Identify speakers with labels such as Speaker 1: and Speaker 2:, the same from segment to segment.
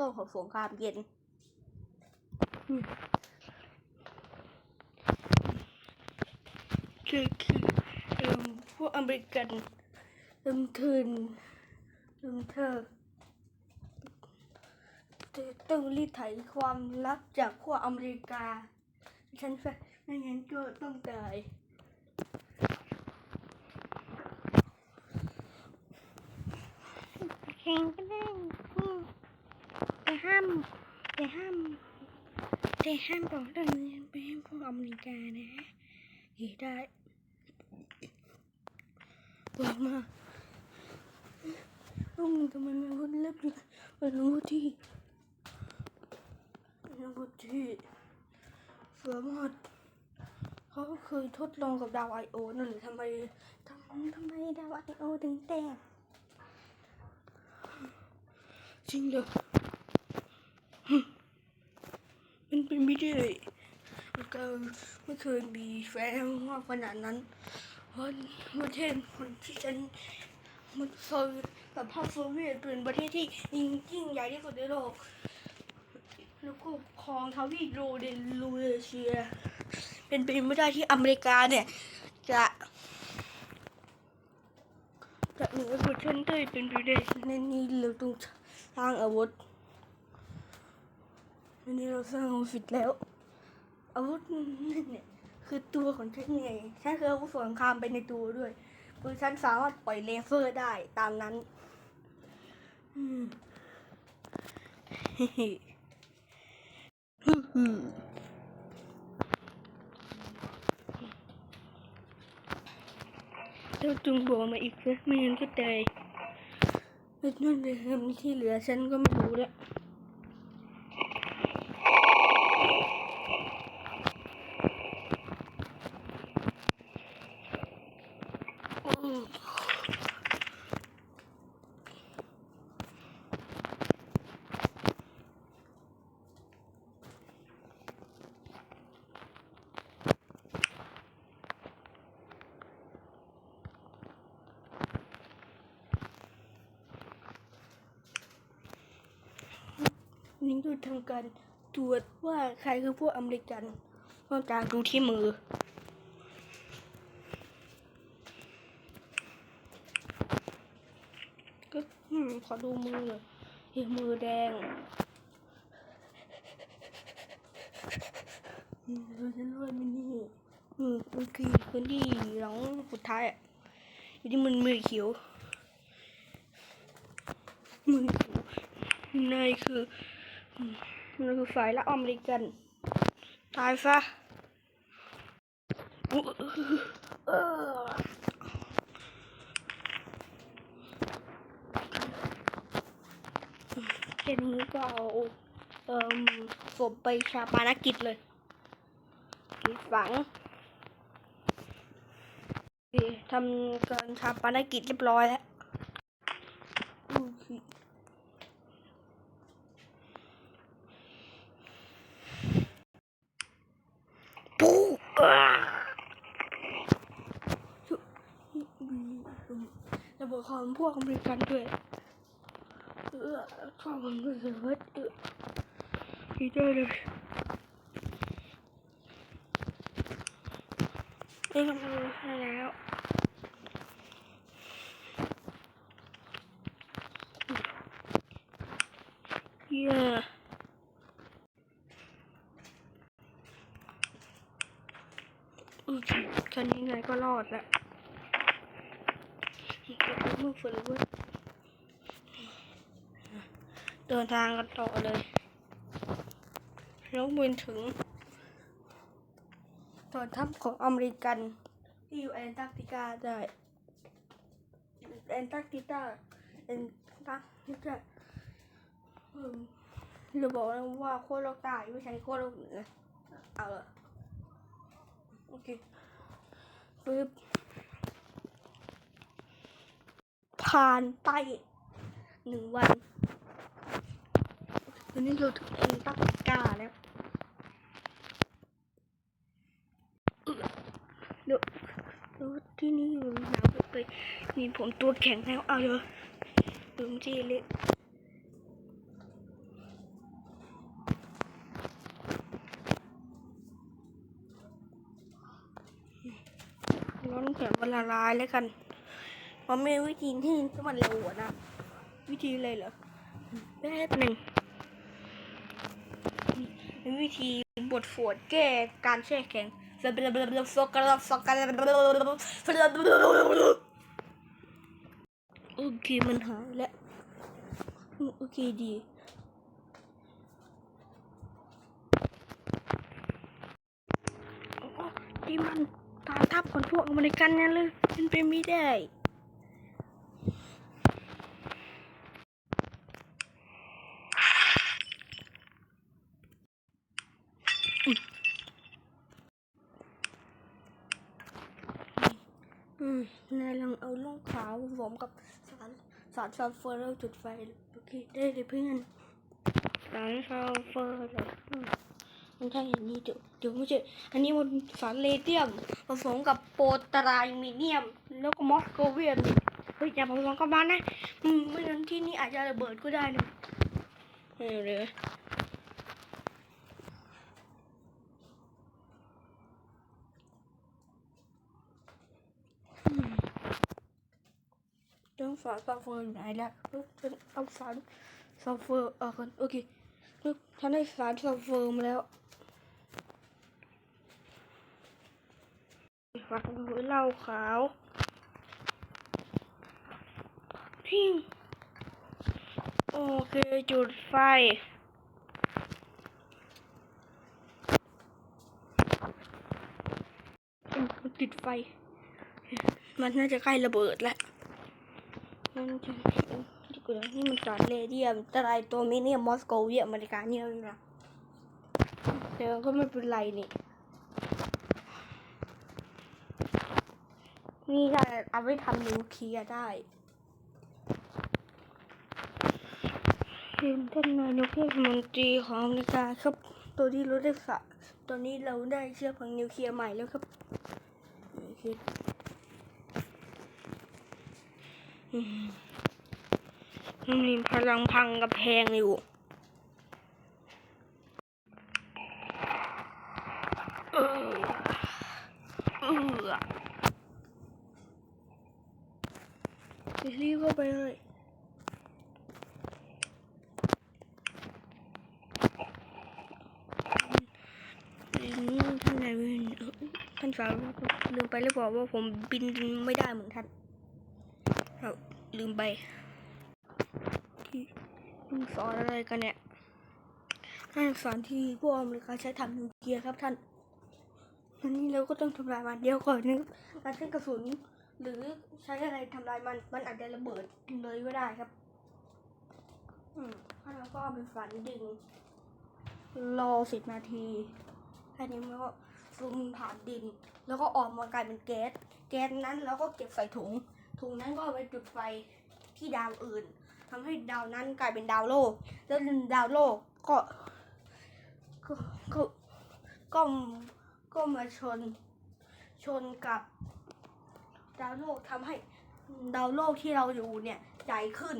Speaker 1: ต้นของสงครามเย็นอืมคือคือเอ่มพวกอเมริกันเริ่มคืนเริ่มเธอจะต้องรีดไถความลับจากพวกอเมริกา ฉันจะไม่งั้นก็ต้องตาย
Speaker 2: แข่งก็ได้อืมแต่ ห้ามแต่ห้ามแต่ห้ามบอกเรื่องนี้ไปให้พวกอเมริกานะ
Speaker 1: เฮ้ได้บอกมาลุงทำไมไม่พูดเล็บอยู่เป็นอาวุธที่เป็นอาวุธที่สามารถเขาเคยทดลองกับดาวไอโอนั่นหรือทำไมทำทำไมดาวไอโอถึงแตกจริงเหรอฮึมัน เป็นไม่ได้ก็ไม่เคยมีแฟนมากขนาดนั้นเพราะประเทศคนที่ฉันมันเคยกับพรรคโซเวียตเป็นประเทศที่ยิ่งยิ่งใหญ่ที่สุดในโลก แล้วก็ครองทวีปโรเดนลูเอเชีย เป็นไปไม่ได้ที่อเมริกาเนี่ย จะจะเหนือกว่าฉันได้เป็นไปได้ในนี้เราต้องสร้างอาวุธ อันนี้เราสร้างอาวุธเสร็จแล้ว อาวุธเนี่ยคือตัวของฉันไงฉันคยอาวุธสงครามไปในตัวด้วยคือฉันสามารถปล่อยเลเซอร์ได้ตามนั้นแล้วจุงบอกมาอีกนะไม่งั้นก็ตายแล้วนั่นเลยที่เหลือฉันก็ไม่รู้แล้ว อืม นี่คือทำการตรวจว่าใครคือพวกอเมริกันนอกจากดูที่มือ ก็ขอดูมือหน่อยเห็นมือแดงอืมเราจะรวยไหมนี่อืมมันคือคนที่หลังสุดท้ายอะอยู่ที่มันมือเขียว มือเขียวนายคือ มันคือฝ่ายละอเมริกัน ตายซะเออแค่นี้ก็เอาเอ่มศพไปชาปานกิจเลยกิจฝังโอเคทำการชาปานกิจเรียบร้อยแล้วโอเคปุ๊บอ่า ระเบิดความพวกอเมริกันด้วยเออชอบมันรู้สึกว่าเออดีใจเลยเอ้ยทำอะไรให้แล้วเย้โอเคแค่นี้ไงก็รอดแล้ว เก็บมือฝนด้วยเดินทางกันต่อเลย แล้วบินถึงตอนทัพของอเมริกัน ที่อยู่แอนตาร์กติกาได้แอนตาร์กติกาแอนตาร์กติกาเออเราบอกแล้วว่าโคตรโลกใต้ไม่ใช่โคตรโลกเหนือเอาละโอเคปึ๊บ ผ่านไปหนึ่งวันวันนี้เราถึงเองตักกาแล้วเดี๋ยวที่นี่อยู่หนาวไปมีผมตัวแข็งแล้วเอาเถลยลืมจีเลยร้อนแข็งวันละลายแล้วกัน มันไม่วิธีที่มันเร็วนะ วิธีอะไรเหรอแป๊บหนึ่งเป็นวิธีบทสวดแก้การแช่แข็งโอเคมันหายแล้ว โอเคดีโอ้ที่มันตาทับคนพวกอเมริกันนั่นเลยมันเป็นไม่ได้ อืมนายลองเอาล่องขาวผส มกับสารสารซัลเฟอร์จุดไฟโอเคได้เลยเพื่อนสารซัลเฟอร์เลยอืมมันใช่อย่างนี้เดี๋ยวเดี๋ยวไม่ใช่อันนี้มันสารเลเดียมผสมกับโปรตไตรมีเนียม แล้วก็มอสโกเวียนเฮ้ยอย่าผสมกับมันนะอืมไม่งั้นที่นี่อาจจะระเบิดก็ได้นะเออเลยเรื่อง สารซัลเฟอร์อยู่ไหนแล้วเฮ้ยฉันเอาสารซัลเฟอร์ออกก่อนโอเคเฮ้ยฉันได้สารซัลเฟอร์มาแล้วฝักหัวเหล้าขาวพิงโอเค จุดไฟมันติดไฟ มันน่าจะใกล้ระเบิดแล้ว นี่มันสารเลเดียมตรายตัวมิเนียมอสโกเวียอเมริกาเนี่ยนี่นะแต่ก็ไม่เป็นไรนี่นี่ได้เอาไว้ทำนิวเคลียร์ได้เป็นท่านนายกเทศมนตรีของอเมริกาครับ ตัวนี้เราได้สะตอนนี้เราได้เชื้อเพลิงนิวเคลียร์ใหม่แล้วครับ มีพลังพังกับแพงอยู่เออเออรีบเข้าไปเลยอืมท่านนายวินท่านสาวลืมไปหรือเปล่าว่าผมบินไม่ได้เหมือนท่าน ลืมไปที่สอนอะไรกันเนี่ยนั่นสอนที่พวกอเมริกาใช้ทำนิวเคลียร์ครับท่านอันนี้เราก็ต้องทำลายมันเดียวก่อนนึงการใช้กระสุน หรือใช้อะไรทำลายมัน มันอาจจะระเบิดเลยก็ได้ครับ อืมถ้าเราก็เอาไปฝันดึง รอสิบนาทีแค่นี้มันก็ซึมผ่านดิน แล้วก็ออกมากลายเป็นแก๊ส แก๊สนั้นเราก็เก็บใส่ถุง ถุงนั้นก็เอาไปจุดไฟที่ดาวอื่นทำให้ดาวนั้นกลายเป็นดาวโลก แล้วดาวโลกก็ก็ก็ก็ก็มาชนชนกับดาวโลกทำให้ดาวโลกที่เราอยู่เนี่ยใหญ่ขึ้น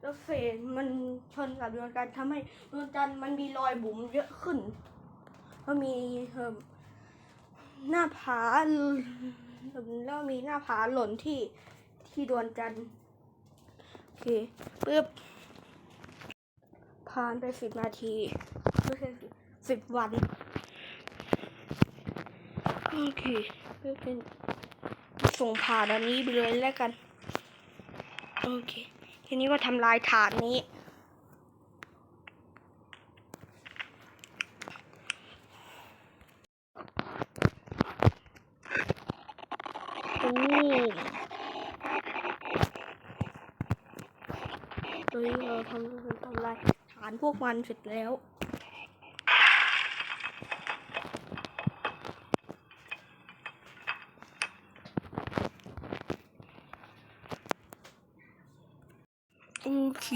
Speaker 1: แล้วเฟสมันชนกับดวงจันทร์ทำให้ดวงจันทร์มันมีรอยบุ๋มเยอะขึ้นก็มีเอ่อ หน้าผาแล้วมีหน้าผาหล่นที่ที่ดวงจันทร์โอเคปึ๊บผ่านไปสิบนาทีไม่ใช่สิบวันโอเคเพื่อเป็นส่งผ่านอันนี้ไปเลยแล้วกัน โอเคทีนี้ก็ทำลายฐานนี้ ตูมตอนนี้เราทำทำลายฐาน พวกมันเสร็จแล้ว โอเค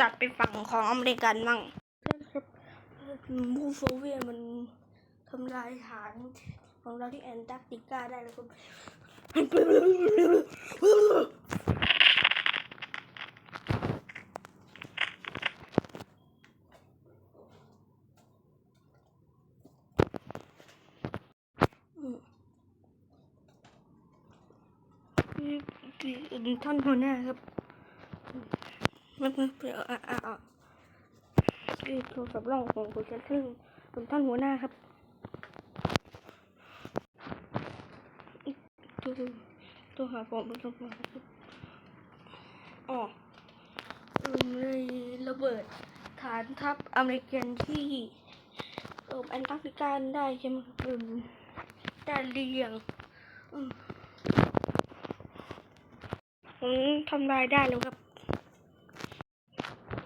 Speaker 1: ตัดไปฝั่งของอเมริกันมั่งครับมูโซเวียตมันทำลายฐานของเราที่แอนตาร์กติกาได้แล้วครับ ท่านหัวหน้าครับมันมันเปล่าอะอะอะคือโทรศัพท์ร่องของคุณชั้นซึ่งเป็นท่านหัวหน้าครับตัวตัวหาผมเป็นตัวมาครับอ๋อเออเลยระเบิดฐานทัพอเมริกันที่ออแอนตาร์กติกาได้ใช่ไหมครับเออได้เรียง อืม ผมทำลายได้แล้วครับ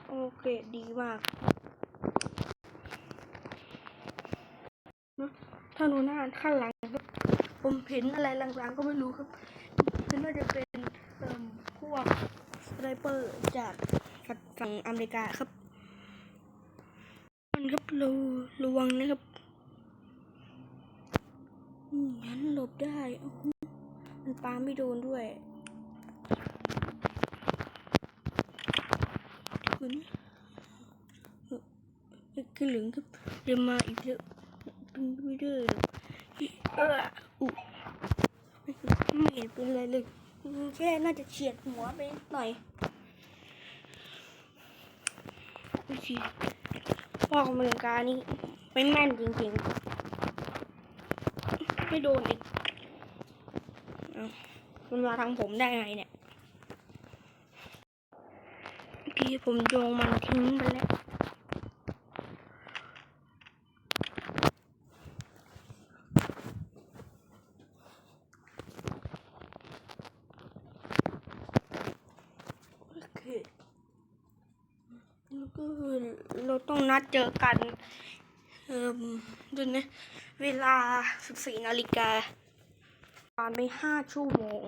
Speaker 1: โอเคดีมากถ้าหนูหน้าข้างหลังครับ ผมเห็นอะไรลางๆก็ไม่รู้ครับคือน่าจะเป็นเอ่มพวกสไนเปอร์จากฝั่งอเมริกาครับ มันครับระระวังนะครับงั้นหลบได้ มันปาไม่โดนด้วย คุณเอกเหลืองครับเดี๋ยวมาอีกแล้วเป็นไม่ได้หรอกเอออุไม่เห็นเป็นไรเลยแค่น่าจะเฉียดหัวไปหน่อยโอเคพ่อของมกานี่ไม่แม่นจริงๆ ไม่โดนอีกเอามันมาทางผมได้ไงเนี่ยีผมโยงมันทิ้งไปแล้วโอเคแล้วก็เราต้องนัดเจอกัน เอ่มดูนะเวลา 14นาฬิกาผ่านไป5ชั่วโมง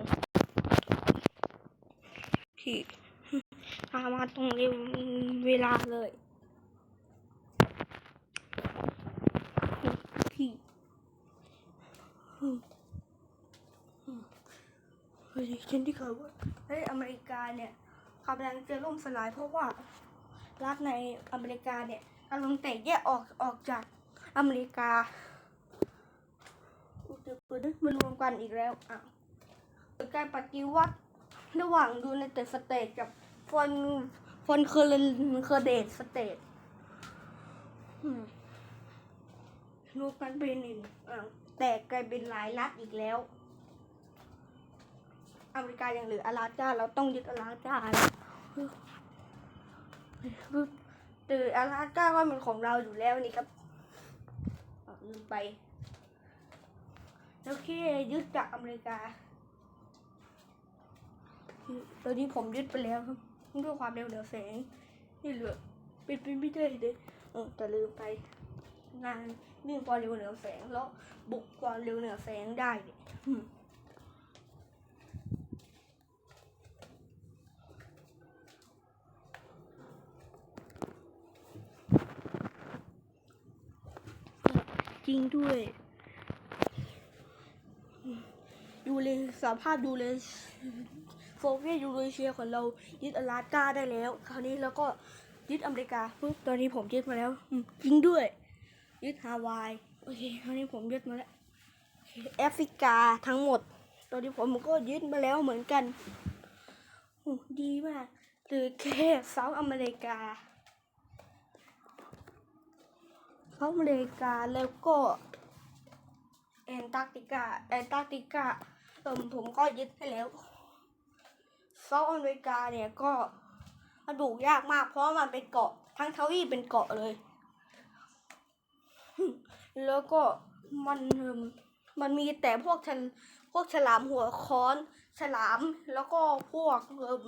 Speaker 1: ที่ามาตรงเร็วเวลาเลยที่เฮ้ยฉันที่เขาว่าเฮ้ยอเมริกาเนี่ยกำลังจะล่มสลายเพราะว่ารัฐในอเมริกาเนี่ยกำลังแตกแยกออกออกจากอเมริกาอุ๊ยเดี๋ยวเปิดด้วยมารวมกันอีกแล้วอะการปฏิวัติระหว่างยูไนเต็ดสเตทกับ คนคนเคยเคยเดทสเตทลูกกันเป็นหนึ่งแตกกลายเป็นหลายรัฐอีกแล้ว อเมริกายังเหลืออลาสก้าเราต้องยึดอลาสก้าตื่นอลาสก้าก็เป็นของเราอยู่แล้วนี่ครับลืมไปแล้วแค่ยึดจากอเมริกาตอนนี้ผมยึดไปแล้วครับ ด้วยความเร็วเหนือแสงนี่เหลือเป็นไปไม่ได้เลยเออแต่ลืมไป งานวิ่งความเร็วเหนือแสงแล้วบุกความเร็วเหนือแสงได้เนี่ยจริงด้วยดูเลยสภาพดูเลย เวียตยูโรเชียของเรายึดอลาสก้าได้แล้ว คราวนี้เราก็ยึดอเมริกาปุ๊บตอนนี้ผมยึดมาแล้วอืมจริงด้วย ยึดฮาวายโอเคคราวนี้ผมยึดมาแล้วแอฟริกาทั้งหมด ตอนนี้ผมก็ยึดมาแล้วเหมือนกันดีมากหรือแค่เซาท์อเมริกาเซาท์อเมริกาแล้วก็แอนตาร์กติกาแอนตาร์กติกาเออผมก็ยึดให้แล้ว เซาท์อเมริกาเนี่ยก็มันบุกยากมากเพราะมันเป็นเกาะทั้งทวีปเป็นเกาะเลย แล้วก็มันมันมีแต่พวกฉลพวกฉลามหัวค้อน ฉลามแล้วก็พวกเอิ่ม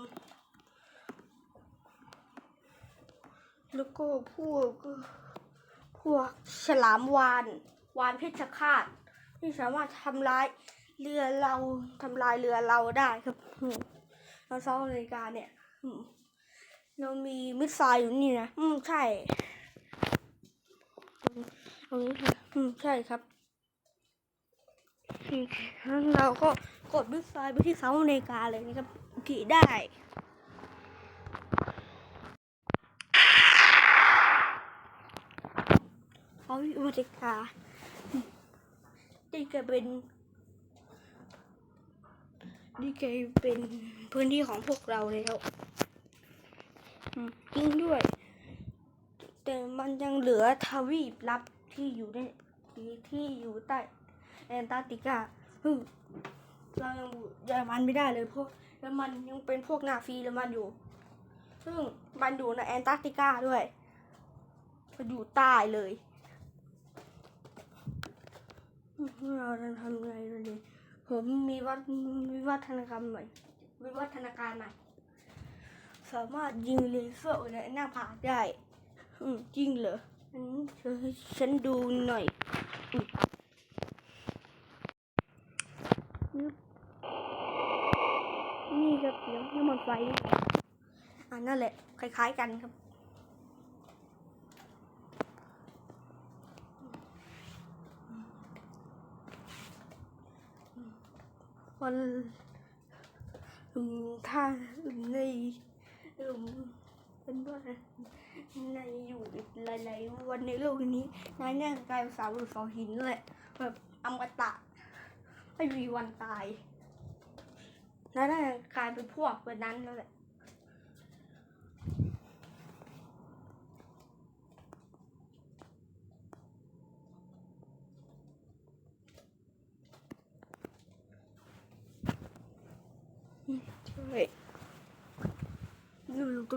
Speaker 1: แล้วก็พวกพวกฉลามวานวานเพชฌฆาตที่สามารถทำร้ายเรือเราทำลายเรือเราได้ครับ อืมเราเซาท์อเมริกาเนี่ยเรามีมิสไซล์อยู่นี่นะ อืม ใช่ตรงนี้ค่ะ อืม ใช่ครับ เราก็กดมิสไซล์ไปที่เซาท์อเมริกาเลยนะครับโอเคได้เซาท์อเมริกาอืมนี่ก็เป็น นี่กลายเป็นพื้นที่ของพวกเราแล้วจริงด้วย แต่มันยังเหลือทวีปลับที่อยู่ในที่ที่อยู่ใต้แอนตาร์กติกาฮึเรายังเยอรมันไม่ได้เลยเพราะเยอรมันยังเป็นพวกนาซีเยอรมันอยู่ ซึ่งมันอยู่ในแอนตาร์กติกาด้วยมันอยู่ใต้เลยเราจะทำไงดี ผมมีวัฒวิวัฒนากรรมใหม่วิวัฒนาการใหม่สามารถยิงเลเซอร์ในหน้าผากได้ อืมจริงเหรอฉันเธอให้ฉันดูหน่อยนี่ครับเดี๋ยวน้ำมันไฟอ่านั่นแหละ คล้าย ๆ กันครับ วันอืมถ้าอืมในหลุมเป็นว่าในอยู่หลายๆวันในโลกนี้นายน่ยกลายเป็นสาวหรือสองหินเลยแบบอมตะไม่มีวันตายนายน่ยกลายเป็นพวกแบบนั้นแล้วแหละ ใช่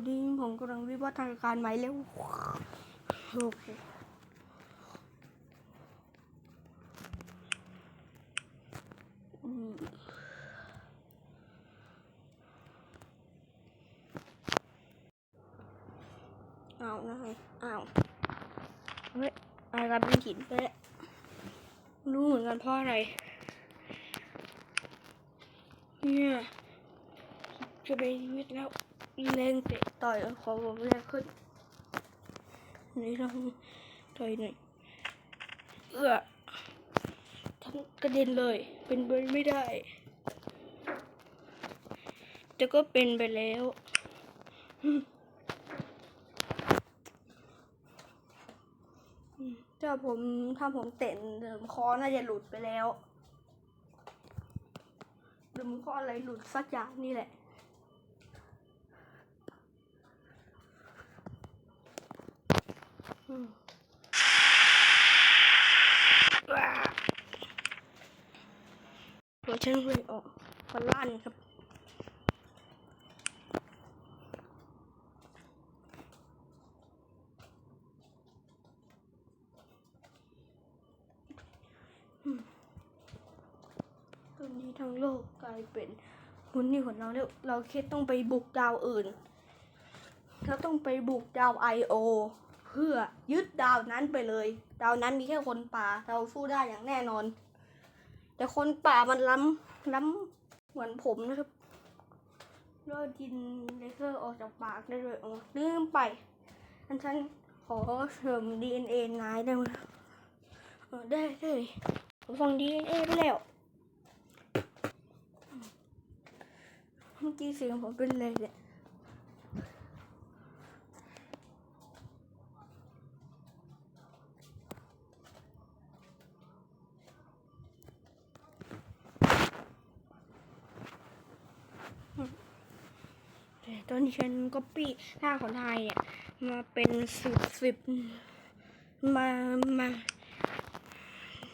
Speaker 1: อยู่งนี้ผมกำลังวิวัฒนาการใหม่แล้วโอเคเอาไงเอาเฮ้ยอะไรกันเป็นหินไปแล้วรู้เหมือนกันเพราะอะไร เนี่ยจะไปชีวิตแล้ว เล่งเตะต่อยขอผมแรงขึ้นนี่ลองต่อยหน่อยเอื้อทั้งกระเด็นเลย เป็นไปไม่ได้ แต่ก็เป็นไปแล้วถ้าผมถ้าผมเตะเดิมคอน่าจะหลุดไปแล้วเดิมคออะไรหลุดสักอย่างนี่แหละ อืมว้า หัวฉันเลยออกพลั่นครับตอนนี้ทั้งโลกกลายเป็นพื้นที่ของเราแล้วเราแค่ต้องไปบุกดาวอื่น เราต้องไปบุกดาวไอโอ เพื่อยึดดาวนั้นไปเลย ดาวนั้นมีแค่คนป่า เราสู้ได้อย่างแน่นอน แต่คนป่ามันล้ำล้ำเหมือนผมนะครับรอดยินเลเซอร์ออกจากปากได้เลยลืมไปอันฉันขอเสริมดีเอ็นเอนายได้ไหมได้ได้ผมฟังดีเอ็นเอไปแล้วเมื่อกี้เสียงผมเป็นอะไรเนี่ย ฉันก็ปี้หน้าของไทยเนี่ย มาเป็นสิบสิบมามา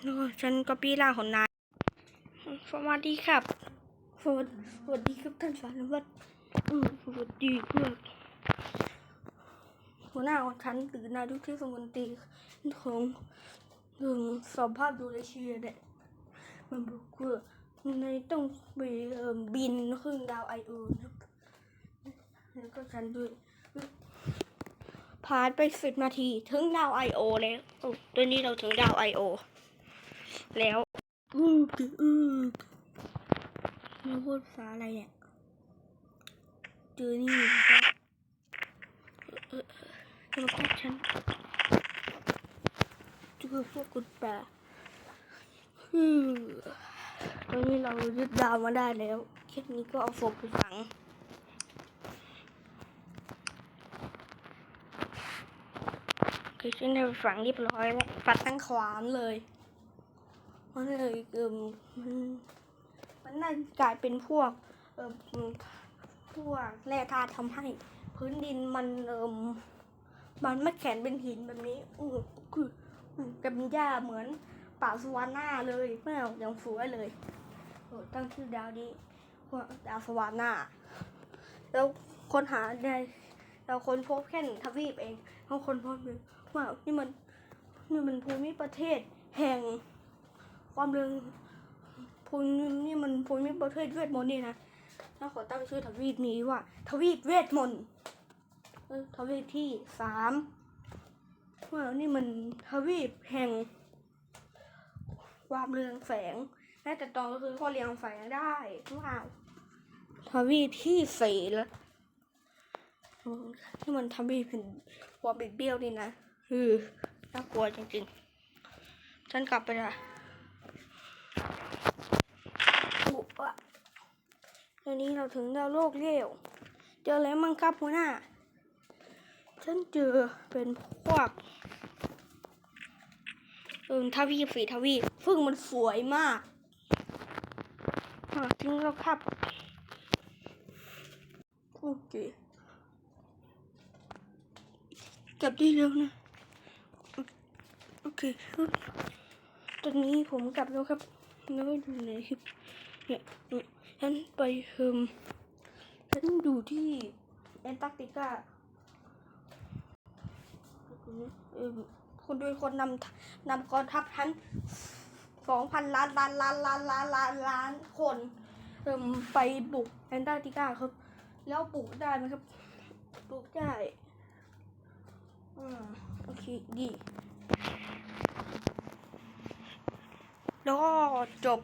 Speaker 1: แล้วฉันก็ปี้ร่างของนายสวัสดีครับสวัสสวัสดีครับท่านสารวัตรอืมสวัสดีเพื่อนหัวหน้าของฉันหรือนายทุกเทศมนตรีของเรื่องสอบภาพดูแลเชียเนี่ยมันบอกว่านต้องไปบินขึ้นดาวไอโอนะ แล้วก็ฉันด้วยผ่านไปสิบนาทีถึงดาวไอโอแล้วโอ้ตอนนี้เราถึงดาวไอโอแล้วอืออือมาพูดภาษาอะไรเนี่ยเจอนี่นะครับจะมาพูดฉันเจอพวกกุดป่าอือตอนนี้เรายึดดาวมาได้แล้ว แค่นี้ก็เอาศพไปฝัง คือฉันได้ฝังเรียบร้อยแล้วฝังตั้งขวานเลยเพราะเลยเกิมมันมันน่ากลายเป็นพวกเออพวกแร่ธาตุทำให้ พื้นดินมันเอิมมันไม่แข็งเป็นหินแบบนี้อือคือกับหญ้าเหมือนป่าสวาน่าเลยแม่อย่างสวยเลยตั้งชื่อดาวนี้ว่าดาวสวาน่าแล้วคนหาได้เราคนพบแค่หนึ่งทวีปเองเขาคนพบเลย ว่านี่มันนี่มันภูมิประเทศแห่งความเรืองภูมินี่มันภูมิประเทศเวทมนต์นี่นะแล้วขอตั้งชื่อทวีปนี้ว่า ทวีปเวทมนต์เออทวีปที่สามว่านี่มันทวีปแห่ง ความเรืองแสงแม้แต่ตอนก็คือก็เรียงแสงได้ว้าวทวีปที่สี่แล้วที่มันทวีปเป็นความบิดเบี้ยวนี่นะ คือน่ากลัวจริงๆ ฉันกลับไปละบุกอะตอนนี้เราถึงดาวโลกเลี้ยวเจออะไรมั่งครับหัวหน้า ฉันเจอเป็นพวกเออทวีปสีทวีปซึ่งมันสวยมากอะจริงแล้วครับโอเคกลับได้แล้วนะ เคตอนนี้ผมกลับแล้วครับ แล้วอยู่ไหนครับเนี่ยเนี่ยฉันไปเฮิมฉันอยู่ที่แอนตาร์กติกาเออคนโดยคนนำนำกองทัพทั้งสองพันล้านล้านล้านล้านล้านล้านล้านคนเอิมไปบุกแอนตาร์กติกาครับ แล้วปลูกได้ไหมครับปลูกได้อ่าโอเค ดี ก็จบ